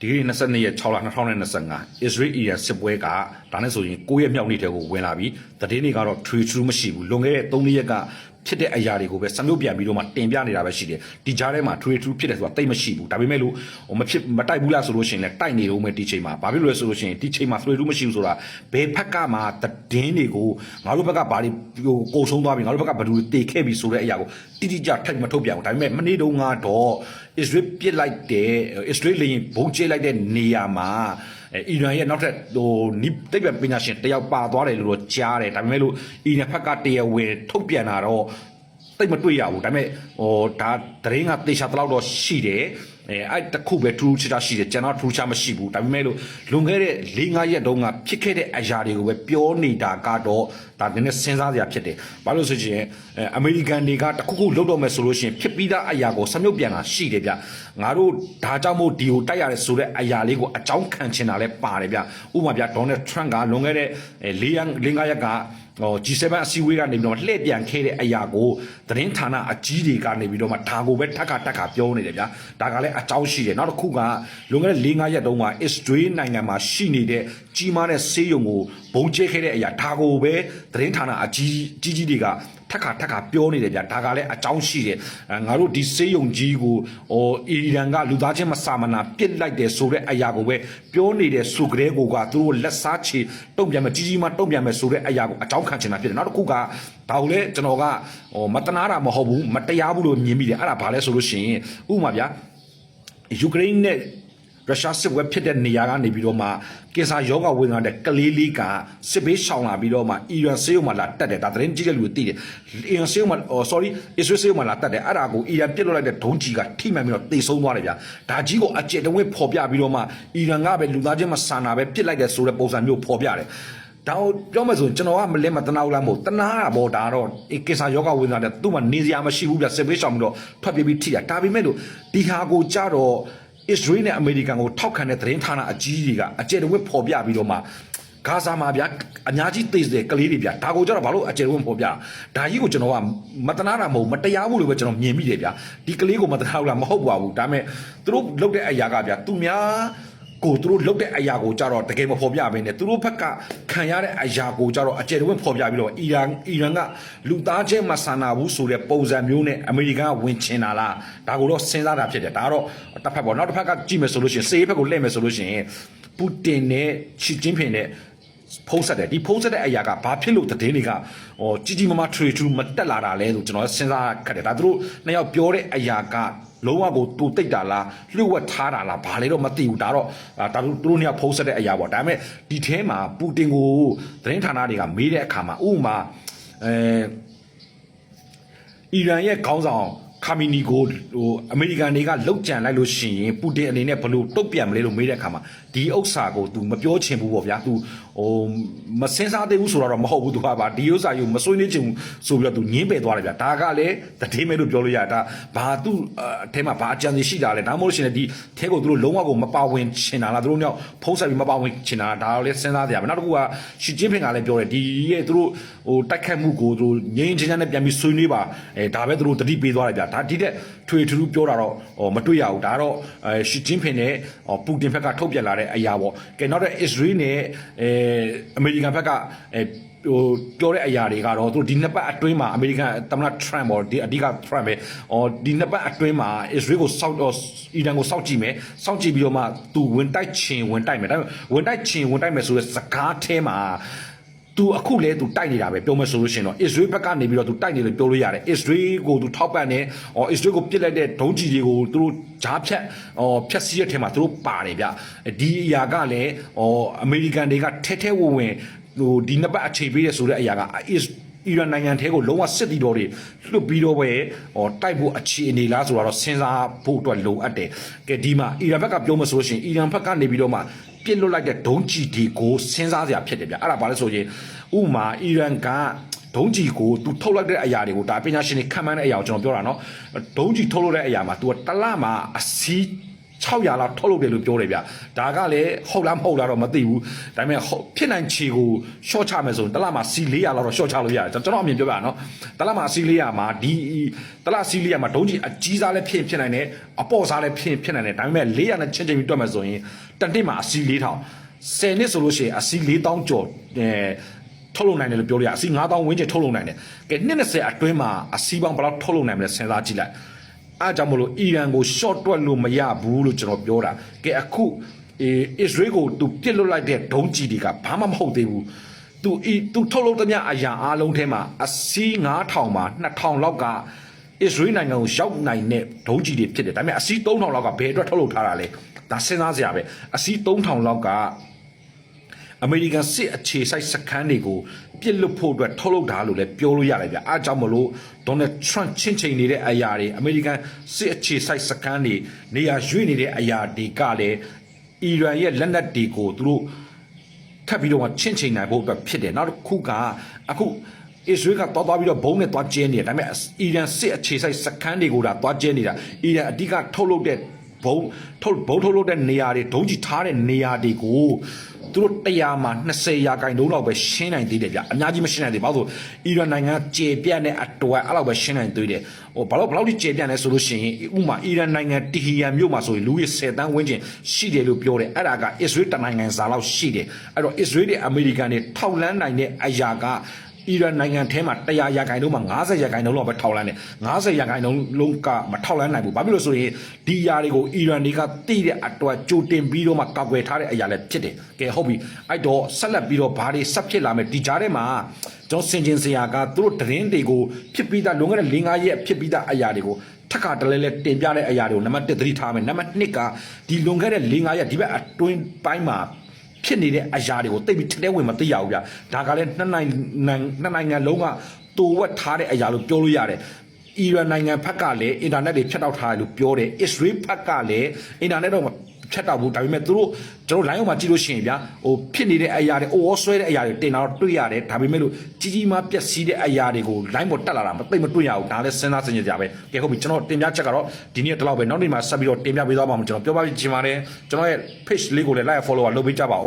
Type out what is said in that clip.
ဒီနေ့22ရက်6လ2025 Israel Iran စစ်ပွဲကဒါနဲ့ဆိုရင်9ရက်မြောက်နေ့တည်းကိုဝင်လာပြီးသတင်းတွေကတော့ true true မရှိဘူးလွန်ခဲ့တဲ့3ရက်က ဖြစ်တဲ့အရာတွေကိုပဲစမျိုးပြန်ပြီးတော့မှတင်ပြနေတာပဲရှိတယ်ဒီကြားထဲမှာ true true ဖြစ်တယ်ဆိုတာတိတ်မရှိဘူးဒါပေမဲ့လို့ဟိုမဖြစ်မတိုက်ဘူးလားဆိုလို့ရှိရင်လည်းတိုက်နေတော့မယ်ဒီချိန်မှာဘာဖြစ်လို့လဲဆိုလို့ရှိရင်ဒီချိန်မှာ true true မရှိဘူးဆိုတာဘယ်ဖက်ကမှသတင်းတွေကိုငါတို့ဘက်ကဘာတွေဟိုကိုဆုံးသွားပြီငါတို့ဘက်ကဘယ်လိုတေခဲ့ပြီဆိုတဲ့အရာကိုတိတိကျထပ်မထုတ်ပြန်ဘူးဒါပေမဲ့မနေ့တုန်းကတော့ Israel ပြစ်လိုက်တဲ့ Israel လေရင်ဘုံကျဲလိုက်တဲ့နေရာမှာအဲအီရန်ရဲ့နောက်ထပ်ဟိုနိတိတ်ပညာရှင်တယောက်ပါသွားတယ်လို့တော့ကြားတယ်ဒါပေမဲ့လို့အီရန်ဘက်ကတရားဝင်ထုတ်ပြန်တာတော့ တိတ်မတွေ့ရဘူးဒါပေမဲ့ဟိုဒါသတင်းကတေချာတလောက်တော့ရှိတယ်အဲအဲ့တခုပဲ true ချတာရှိတယ်ကျွန်တော် true ချမရှိဘူးဒါပေမဲ့လို့လွန်ခဲ့တဲ့၄၅ရက်တုန်းကဖြစ်ခဲ့တဲ့အရာတွေကိုပဲပြောနေတာကတော့ဒါနည်းနည်းစဉ်းစားစရာဖြစ်တယ်ဘာလို့ဆိုချင်အဲအမေရိကန်တွေကတခုခုလုပ်တော့မယ်ဆိုလို့ရှိရင်ဖြစ်ပြီးသားအရာကိုစမြုပ်ပြန်တာရှိတယ်ဗျငါတို့ဒါကြောင့်မို့ဒီကိုတိုက်ရတယ်ဆိုတဲ့အရာလေးကိုအကြောင်းခံချင်တာလဲပါတယ်ဗျဥပမာဗျဒေါ်နယ်ထရန့်ကလွန်ခဲ့တဲ့၄ရက်၄၅ရက်က ဟို G7 အစည်းအဝေးကနေပြီးတော့လှည့်ပြန်ခဲ့တဲ့အရာကိုသတင်းဌာနအကြီးတွေကနေပြီးတော့မှဒါကိုပဲထပ်ခါတက်ခါပြောနေတယ်ဗျာဒါကလည်းအကြောင်းရှိတယ်နောက်တစ်ခုကလွန်ခဲ့တဲ့၄၅ရက်တုန်းက Israel နိုင်ငံမှာရှိနေတဲ့ကြီးမားတဲ့ဆေးရုံကို ဘုံကျဲခဲ့တဲ့အရာဒါကိုပဲသတင်းဌာနအကြီးကြီးကြီးတွေကထက်ခါထက်ခါပြောနေတယ်ဗျာဒါကလည်းအကြောင်းရှိတယ်အဲငါတို့ဒီစေးယုံကြီးကိုဟိုအီရန်ကလူသားချင်းမစာမနာပစ်လိုက်တယ်ဆိုတဲ့အရာကိုပဲပြောနေတဲ့စုကလေးကိုကသူတို့လက်စားချေတုံ့ပြန်မယ်ကြီးကြီးမတုံ့ပြန်မယ်ဆိုတဲ့အရာကိုအကြောင်းခံချင်တာဖြစ်တယ်နောက်တစ်ခုကဒါကိုလည်းကျွန်တော်ကဟိုမတနာတာမဟုတ်ဘူးမတရားဘူးလို့မြင်မိတယ်အဲ့ဒါဘာလဲဆိုလို့ရှိရင်ဥပမာဗျာယူကရိန်းနဲ့ ရုရှားစစ်ပွဲဖြစ်တဲ့နေရာကနေပြီးတော့မှကင်ဆာယောဂဝင်လာတဲ့ကလေးလေးကစစ်ဘေးရှောင်လာပြီးတော့မှအီရန်ဆေးရုံမှာလာတက်တယ်ဒါသတင်းကြည့်တဲ့လူတွေသိတယ်အီရန်ဆေးရုံမှာ sorry အစ္စရေးဆေးရုံမှာလာတက်တယ်အဲ့ဒါကိုအီရန်ပြစ်လွတ်လိုက်တဲ့ဒုံးကြီးကထိမှန်ပြီးတော့တေဆုံးသွားတယ်ဗျာဒါကြီးကိုအကျယ်တဝင့်ပေါ်ပြပြီးတော့မှအီရန်ကပဲလူသားချင်းမဆန်တာပဲပြစ်လိုက်တဲ့ဆိုတဲ့ပုံစံမျိုးပေါ်ပြတယ်ဒါကိုပြောမှဆိုရင်ကျွန်တော်ကမလဲမတနာဘူးလားမဟုတ်တနာတာပေါ့ဒါတော့အေကင်ဆာယောဂဝင်လာတဲ့သူ့မှာနေစရာမရှိဘူးဗျစစ်ဘေးရှောင်ပြီးတော့ထွက်ပြေးပြီးထိတာဒါပေမဲ့လို့ဒီဟာကိုကြတော့ Israel နဲ့ American ကိုထောက်ခံတဲ့သတင်းဌာနအကြီးတွေကအကျယ်တဝင့်ပေါ်ပြပြီးတော့မှဂါဇာမှာဗျာအများကြီးသိတဲ့ကလေးတွေဗျာဒါကိုကြတော့ဘာလို့အကျယ်တဝင့်ပေါ်ပြဒါကြီးကိုကျွန်တော်ကမတနာတာမဟုတ်မတရားဘူးလို့ပဲကျွန်တော်မြင်မိတယ်ဗျာဒီကလေးကိုမတနာဘူးလားမဟုတ်ပါဘူးဒါပေမဲ့သူတို့လုပ်တဲ့အရာကဗျာသူများ ကိုသူတို့လုပ်တဲ့အရာကိုကြတော့တကယ်မဖော်ပြဘဲနဲ့သူတို့ဘက်ကခံရတဲ့အရာကိုကြတော့အကျယ်တဝင့်ဖော်ပြပြီးတော့အီရန်အီရန်ကလူသားချင်းမဆန်နာဘူးဆိုတဲ့ပုံစံမျိုးနဲ့အမေရိကန်ကဝင်ချင်တာလားဒါကိုတော့စဉ်းစားတာဖြစ်တယ်ဒါကတော့တစ်ဖက်ပေါ့နောက်တစ်ဖက်ကကြည့်မယ်ဆိုလို့ရှိရင်စေးဘက်ကိုလှည့်မယ်ဆိုလို့ရှိရင်ပူတင်နဲ့ချီကျင်းဖင်နဲ့ဖုံးဆက်တယ်ဒီဖုံးဆက်တဲ့အရာကဘာဖြစ်လို့သတင်းတွေကဟောကြီးကြီးမားမား trade through မတက်လာတာလဲလို့ကျွန်တော်စဉ်းစားခက်တယ်ဒါသူတို့နှစ်ယောက်ပြောတဲ့အရာက လုံးဝကိုတူတိတ်တာလားလျှို့ဝှက်ထားတာလားဘာလဲတော့မသိဘူးဒါတော့ဒါတို့သူတို့နှစ်ယောက်ဖုံးဆက်တဲ့အရာပေါ့ဒါပေမဲ့ဒီထဲမှာပူတင်ကိုသတင်းဌာနတွေကမေးတဲ့အခါမှာဥပမာအဲအီရန်ရဲ့ခေါင်းဆောင်ခါမီနီကိုဟိုအမေရိကန်တွေကလောက်ကြံလိုက်လို့ရှိရင်ပူတင်အနေနဲ့ဘယ်လိုတုတ်ပြန်မလဲလို့မေးတဲ့အခါမှာဒီဥစ္စာကို तू မပြောချင်ဘူးပေါ့ဗျာ तू ဟိုမစင်စားသေးဘူးဆိုတော့မဟုတ်ဘူးသူကပါဒီဥစ္စာယူမဆွေးနွေးချင်ဘူးဆိုပြီးတော့သူငင်းပယ်သွားတယ်ဗျာဒါကလည်းတတိမဲလို့ပြောလို့ရတာဘာသူအထဲမှာဘာအကြံစီရှိတာလဲဒါမှမဟုတ်ရှင်လည်းဒီထဲကိုသူတို့လုံးဝကိုမပါဝင်ချင်တာလားသူတို့မျိုးဖုံးဆက်ပြီးမပါဝင်ချင်တာဒါလည်းစဉ်းစားကြရမယ်နောက်တစ်ခုကရှီကျင်းဖင်ကလည်းပြောတယ်ဒီရဲ့သူတို့ဟိုတိုက်ခတ်မှုကိုသူတို့ငင်းချင်းချင်းနဲ့ပြန်ပြီးဆွေးနွေးပါအဲဒါပဲသူတို့တတိပေးသွားတယ်ဗျာဒါဒီတဲ့ထွေထူးပြောတာတော့ဟိုမတွေ့ရဘူးဒါတော့ရှီကျင်းဖင်နဲ့ပူတင်ဘက်ကထုတ်ပြန်လာတဲ့အရာပေါ့ကဲနောက်တော့အစ္စရေးနဲ့အဲအမေရိကန်ဘက်ကအဲဟိုပြောတဲ့အရာတွေကတော့သူဒီနှစ်ပတ်အတွင်းမှာအမေရိကန်သမ္မတ Trump ပေါ့ဒီအဓိက Trump ပဲဟောဒီနှစ်ပတ်အတွင်းမှာ Israel ကိုစောက်အီရန်ကိုစောက်ကြည့်မယ်စောက်ကြည့်ပြီးတော့မှသူဝင်တိုက်ချင်ဝင်တိုက်မယ်ဒါပေမဲ့ဝင်တိုက်ချင်ဝင်တိုက်မယ်ဆိုတဲ့စကားထဲမှာ သူအခုလဲသူတိုက်နေတာပဲပြောမယ်ဆိုလို့ရှိရင်တော့ Israel ဘက်ကနေပြီးတော့သူတိုက်နေလို့ပြောလို့ရတယ် Israel ကိုသူထောက်ပံ့တယ်ဟော Israel ကိုပြစ်လိုက်တဲ့ဒုံးကြီးတွေကိုသူတို့ဂျားဖြတ်ဟောဖြတ်စည်းတဲ့ထဲမှာသူတို့ပါတယ်ဗျဒီအရာကလည်းဟောအမေရိကန်တွေကထဲထဲဝင်ဝင်ဟိုဒီနှစ်ပတ်အချိန်ပေးရဆိုတဲ့အရာက is အီရန်နိုင်ငံထဲကိုလုံးဝစစ်တီတော်တွေလွတ်ပြီးတော့ပဲဟောတိုက်ဖို့အခြေအနေလားဆိုတော့စဉ်းစားဖို့အတွက်လိုအပ်တယ်ကဲဒီမှာအီရန်ဘက်ကပြောမဆိုလို့ရှိရင်အီရန်ဘက်ကနေပြီးတော့မှ ပြစ်လွတ်လိုက်တဲ့ဒုံးကြီးတွေကိုစဉ်းစားစရာဖြစ်တယ်ဗျအဲ့ဒါဘာလဲဆိုရင်ဥမာအီရန်ကဒုံးကြီးကိုသူထုတ်လိုက်တဲ့အရာတွေကိုဒါပညာရှင်တွေခံမှန်းတဲ့အရာကိုကျွန်တော်ပြောတာနော်ဒုံးကြီးထုတ်လို့တဲ့အရာမှာ तू ကတလမှာအစီး 600လောက်ထုတ်လုပ်တယ်လို့ပြောတယ်ဗျဒါကလည်းဟုတ်လားမဟုတ်လားတော့မသိဘူးဒါပေမဲ့ဟုတ်ဖြစ်နိုင်ခြေကိုရှော့ချမယ်ဆိုရင်တစ်လမှာစီ400လောက်တော့ရှော့ချလို့ရတယ်ကျွန်တော်အမြင်ပြောပြရနော်တစ်လမှာစီ400မှာဒီတစ်လစီ400မှာဒုံးကြီးအကြီးစားလည်းဖြစ်ဖြစ်နိုင်တယ်အပေါ့စားလည်းဖြစ်ဖြစ်နိုင်တယ်ဒါပေမဲ့400နဲ့ချင်းချင်းပြီးတွက်မယ်ဆိုရင်တစ်နှစ်မှာအစီ4000 10နှစ်ဆိုလို့ရှိရင်အစီ4000ကျော်အဲထုတ်လုပ်နိုင်တယ်လို့ပြောလို့ရအစီ9000ဝန်းကျင်ထုတ်လုပ်နိုင်တယ်ကဲနှစ်20အတွင်းမှာအစီပေါင်းဘယ်လောက်ထုတ်လုပ်နိုင်မလဲစဉ်းစားကြည့်လိုက် အားကြောင့်မလို့အီရန်ကို short တွက်လို့မရဘူးလို့ကျွန်တော်ပြောတာကဲအခုအစ္စရေးကိုသူပြစ်လွတ်လိုက်တဲ့ဒုံးကျည်တွေကဘာမှမဟုတ်သေးဘူးသူအီသူထုတ်လုပ်သမျှအရာအားလုံးထဲမှာအစီ9000မှာ2000လောက်ကအစ္စရေးနိုင်ငံကိုရောက်နိုင်တဲ့ဒုံးကျည်တွေဖြစ်တယ်ဒါပေမဲ့အစီ3000လောက်ကဘယ်အတွက်ထုတ်လုပ်ထားတာလဲဒါစဉ်းစားစရာပဲအစီ3000လောက်က အမေရိကန်စစ်အခြေစိုက်စခန်းတွေကိုပြစ်လွတ်ဖို့အတွက်ထုတ်လုပ်တာလို့လည်းပြောလို့ရတယ်ဗျအားကြောင့်မလို့ဒေါ်နယ်ထရန့်ချင်းချိန်နေတဲ့အရာတွေအမေရိကန်စစ်အခြေစိုက်စခန်းတွေနေရာရွေ့နေတဲ့အရာတွေကလည်းအီရန်ရဲ့လက်နက်တွေကိုသူတို့ထပ်ပြီးတော့ချင့်ချိန်နိုင်ဖို့အတွက်ဖြစ်တယ်နောက်တစ်ခုကအခုအစ္စရေးကသွားသွားပြီးတော့ဘုံနဲ့သွားကျဲနေတယ်ဒါပေမဲ့အီရန်စစ်အခြေစိုက်စခန်းတွေကိုဒါသွားကျဲနေတာအီရန်အဓိကထုတ်လုပ်တဲ့ ဘုံထုတ်ဘုံထုတ်လုပ်တဲ့နေရာတွေဒုံးကြီးထားတဲ့နေရာတွေကိုသူတို့100မှာ20ရာခိုင်နှုန်းလောက်ပဲရှင်းနိုင်သေးတယ်ဗျအများကြီးမရှင်းနိုင်သေးဘူးဘာလို့အီရန်နိုင်ငံကျေပြန့်တဲ့အတွက်အဲ့လောက်ပဲရှင်းနိုင်သေးတယ်ဟိုဘာလို့ဘယ်လောက်ထိကျေပြန့်လဲဆိုလို့ရှိရင်ဥပမာအီရန်နိုင်ငံတီဟီယန်မြို့မှာဆိုရင်လူကြီး10တန်းဝန်းကျင်ရှိတယ်လို့ပြောတယ်အဲ့ဒါကအစ္စရေးတနိုင်ငံစာလောက်ရှိတယ်အဲ့တော့အစ္စရေးတွေအမေရိကန်တွေထောက်လန်းနိုင်တဲ့အရာက အီရန်နိုင်ငံထဲမှာ100ရာခိုင်နှုန်းမှာ90ရာခိုင်နှုန်းလောက်ပဲထောက်လန်းတယ်90ရာခိုင်နှုန်းလုံးကမထောက်လန်းနိုင်ဘူးဘာဖြစ်လို့ဆိုရင်ဒီຢာတွေကိုအီရန်တွေကတိတဲ့အတွက်ကြိုတင်ပြီးတော့မှကောက်ွယ်ထားတဲ့အရာလည်းဖြစ်တယ်ကဲဟုတ်ပြီအဲ့တော့ဆက်လက်ပြီးတော့ဘာတွေဆက်ဖြစ်လာမယ်ဒီကြားထဲမှာကျွန်တော်စင်ကျင်စရာကသူတို့သတင်းတွေကိုဖြစ်ပြီးသားလွန်ခဲ့တဲ့၄၅ရက်ဖြစ်ပြီးသားအရာတွေကိုထက်ခါတလဲလဲတင်ပြတဲ့အရာတွေကိုနံပါတ်1သတိထားမယ်နံပါတ်2ကဒီလွန်ခဲ့တဲ့၄၅ရက်ဒီဘက်အတွင်းပိုင်းမှာ ဖြစ်နေတဲ့အရာတွေကိုတိတ်ပြီးထထဲဝင်မသိရဘူးဗျဒါကလည်းနှစ်နိုင်ငံနှစ်နိုင်ငံလုံးကတိုဝက်ထားတဲ့အရာလို့ပြောလို့ရတယ်အီရန်နိုင်ငံဘက်ကလည်းအင်တာနက်တွေဖြတ်တောက်ထားတယ်လို့ပြောတယ်အစ္စရေးဘက်ကလည်းအင်တာနက်တော့မဖြတ်တောက်ဘူးဒါပေမဲ့သူတို့ကျွန်တော် line အောင်မှာကြည့်လို့ရှိရင်ဗျာဟိုဖြစ်နေတဲ့အရာတွေအိုးဆွဲတဲ့အရာတွေတင်လာတော့တွေ့ရတယ်ဒါပေမဲ့လို့ကြီးကြီးမားပျက်စီးတဲ့အရာတွေကို line ပေါ်တက်လာတာမသိမတွေ့ရဘူးဒါလည်းစဉ်းစားစင်ကြကြပဲကဲဟုတ်ပြီကျွန်တော်တင်ပြချက်ကတော့ဒီနေ့တလောက်ပဲနောက်နေ့မှာဆက်ပြီးတော့တင်ပြပေးသွားပါမယ်ကျွန်တော်ပြောပါချင်ပါတယ်ကျွန်တော်ရဲ့ page လေးကိုလည်း like follow လုပ်ပေးကြပါဦး